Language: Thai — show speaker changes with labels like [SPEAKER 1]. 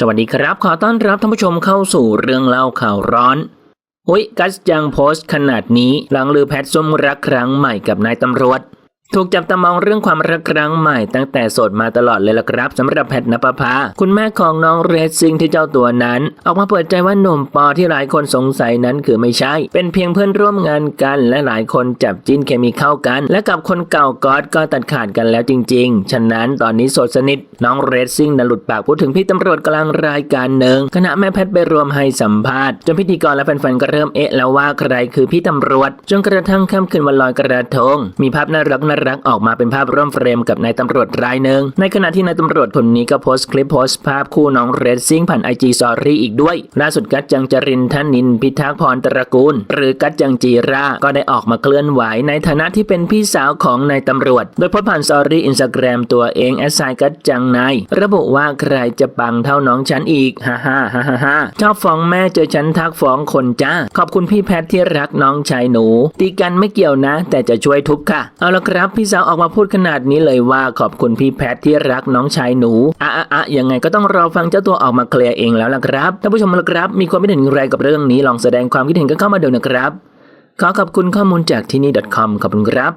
[SPEAKER 1] สวัสดีครับ ขอต้อนรับท่านผู้ชมเข้าสู่เรื่องเล่าข่าวร้อนอุ้ยกัสยังโพสต์ขนาดนี้หลังลือแพทส้มรักครั้งใหม่กับนายตำรวจ ถูกจับตามองเรื่องความรักครั้งใหม่ตั้งแต่โสดมาตลอดเลยล่ะครับสำหรับแพทนปภาคุณแม่ของน้องเรซซิงที่เจ้าตัวนั้น ออกมาเปิดใจว่าหนุ่มปอที่หลายคนสงสัยนั้นคือไม่ใช่ เป็นเพียงเพื่อนร่วมงานกัน และหลายคนจับจิ้นเคมีเข้ากัน และกับคนเก่าก๊อตก็ตัดขาดกันแล้วจริง ๆ ฉะนั้นตอนนี้โสดสนิท น้องเรซซิงนั้นหลุดปากพูดถึงพี่ตำรวจกลางรายการหนึ่งขณะแม่แพทย์ไปรวมให้สัมภาษณ์จนพิธีกรและแฟนๆก็เริ่มเอะแล้วว่าใครคือพี่ตำรวจจนกระทั่งค่ำคืนวันลอยกระทงมีภาพน่ารักน่ารักออกมาเป็นภาพร่วมเฟรมกับนายตำรวจรายหนึ่ง ในขณะที่นายตำรวจคนนี้ก็โพสต์คลิปโพสต์ภาพคู่น้องเรซซิงผ่านไอจีสอรี่อีกด้วย ล่าสุดกัจจังจรินทนินพิทักษ์พรตระกูล หรือกัจจังจีรา ก็ได้ออกมาเคลื่อนไหวในฐานะที่เป็นพี่สาวของนายตำรวจ โดยโพสต์ผ่านสอรี่อินสตาแกรมตัวเองแอดไซกัจจังนายระบุว่าใครจะปังเท่าน้องฉันอีกฮ่าฮ่าฮ่าฮ่าฮ่าชอบฟ้องแม่เจอฉันทักฟ้องคนจ้า ขอบคุณพี่แพทที่รักน้องชายหนู ตีกันไม่เกี่ยวนะ แต่จะช่วยทุบค่ะ เอาละครับพี่สาวออกมาพูดขนาดนี้เลยว่าขอบคุณพี่แพทที่รักน้องชายหนูอะอะอะยังไงก็ต้องรอฟังเจ้าตัวออกมาเคลียร์เองแล้วล่ะครับท่านผู้ชมละครับ มีความคิดเห็นอย่างไรกับเรื่องนี้ลองแสดงความคิดเห็นกันเข้ามาดูนะครับ ขอขอบคุณข้อมูลจากที่นี่ .com ขอบคุณครับ